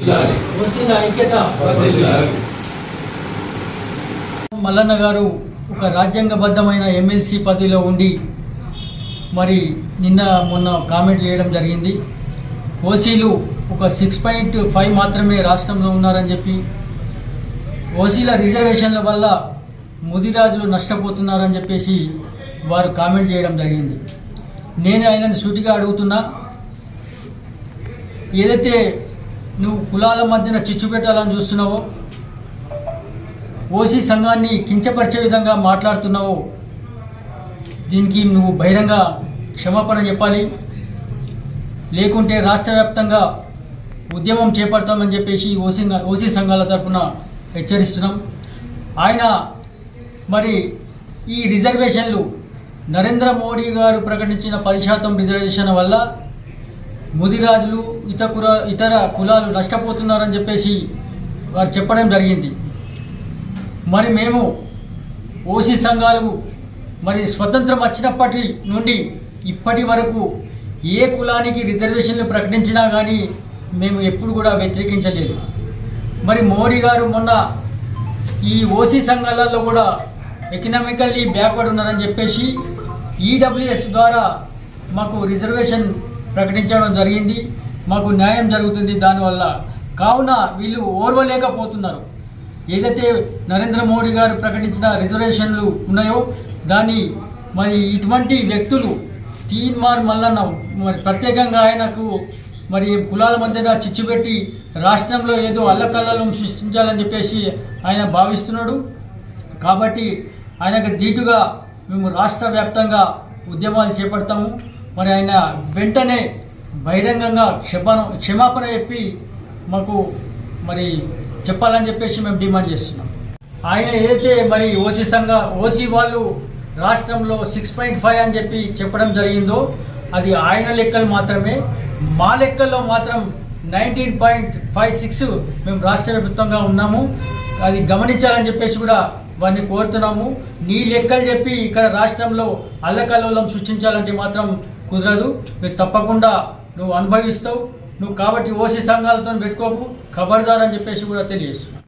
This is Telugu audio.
ఐక్యత మల్లన్న గారు ఒక రాజ్యాంగబద్ధమైన ఎమ్మెల్సీ పదవిలో ఉండి మరి నిన్న మొన్న కామెంట్లు చేయడం జరిగింది. ఓసీలు ఒక సిక్స్ పాయింట్ ఫైవ్ మాత్రమే రాష్ట్రంలో ఉన్నారని చెప్పి ఓసీల రిజర్వేషన్ల వల్ల ముదిరాజులు నష్టపోతున్నారని చెప్పేసి వారు కామెంట్ చేయడం జరిగింది. నేను ఆయనని సూటిగా అడుగుతున్నా. ఏదైతే నువ్వు కులాల మధ్యన చిచ్చు పెట్టాలని చూస్తున్నావు? ఓసీ సంఘాన్ని కించపరిచే విధంగా మాట్లాడుతున్నావు? దీనికి నువ్వు బహిరంగ క్షమాపణ చెప్పాలి. లేకుంటే రాష్ట్ర వ్యాప్తంగా ఉద్యమం చేపడతామని చెప్పేసి ఓసీ ఓసీ సంఘాల తరఫున హెచ్చరిస్తున్నాం. ఆయన మరి ఈ రిజర్వేషన్లు నరేంద్ర మోడీ గారు ప్రకటించిన పది శాతం రిజర్వేషన్ వల్ల ముదిరాజులు ఇతర కుల ఇతర కులాలు నష్టపోతున్నారని చెప్పేసి వారు చెప్పడం జరిగింది. మరి మేము ఓసీ సంఘాలు మరి స్వతంత్రం వచ్చినప్పటి నుండి ఇప్పటి వరకు ఏ కులానికి రిజర్వేషన్లు ప్రకటించినా కానీ మేము ఎప్పుడు కూడా వ్యతిరేకించలేదు. మరి మోడీ గారు మొన్న ఈ ఓసీ సంఘాలలో కూడా ఎకనామికల్లీ బ్యాక్వర్డ్ ఉన్నారని చెప్పేసి ఈడబ్ల్యూఎస్ ద్వారా మాకు రిజర్వేషన్ ప్రకటించడం జరిగింది. మాకు న్యాయం జరుగుతుంది. దానివల్ల కావున వీళ్ళు ఓర్వలేకపోతున్నారు. ఏదైతే నరేంద్ర మోడీ గారు ప్రకటించిన రిజర్వేషన్లు ఉన్నాయో దాన్ని మరి ఇటువంటి వ్యక్తులు తీన్మార్ మల్లన్న మరి ప్రత్యేకంగా ఆయనకు మరి కులాల మధ్యన చిచ్చుపెట్టి రాష్ట్రంలో ఏదో అల్లకల్లం సృష్టించాలని చెప్పేసి ఆయన భావిస్తున్నాడు. కాబట్టి ఆయనకు ధీటుగా మేము రాష్ట్ర వ్యాప్తంగా ఉద్యమాలు చేపడతాము. మరి ఆయన వెంటనే బహిరంగంగా క్షమాపణ క్షమాపణ చెప్పి మాకు మరి చెప్పాలని చెప్పేసి మేము డిమాండ్ చేస్తున్నాం. ఆయన ఏదైతే మరి ఓసీ సంఘ ఓసీ వాళ్ళు రాష్ట్రంలో సిక్స్ పాయింట్ ఫైవ్ అని చెప్పి చెప్పడం జరిగిందో అది ఆయన లెక్కలు మాత్రమే. మా లెక్కల్లో మాత్రం నైన్టీన్ పాయింట్ ఫైవ్ సిక్స్ మేము రాష్ట్ర ప్రభుత్వంగా ఉన్నాము. అది గమనించాలని చెప్పేసి కూడా వారిని కోరుతున్నాము. నీ లెక్కలు చెప్పి ఇక్కడ రాష్ట్రంలో అల్లకల్లోలం సృష్టించాలంటే మాత్రం కుదరదు మీరు తప్పకుండా నువ్వు అనుభవిస్తావు. నువ్వు కాబట్టి ఓసీ సంఘాలతో పెట్టుకోకు. ఖబర్దార్ అని చెప్పేసి కూడా తెలియజేస్తున్నావు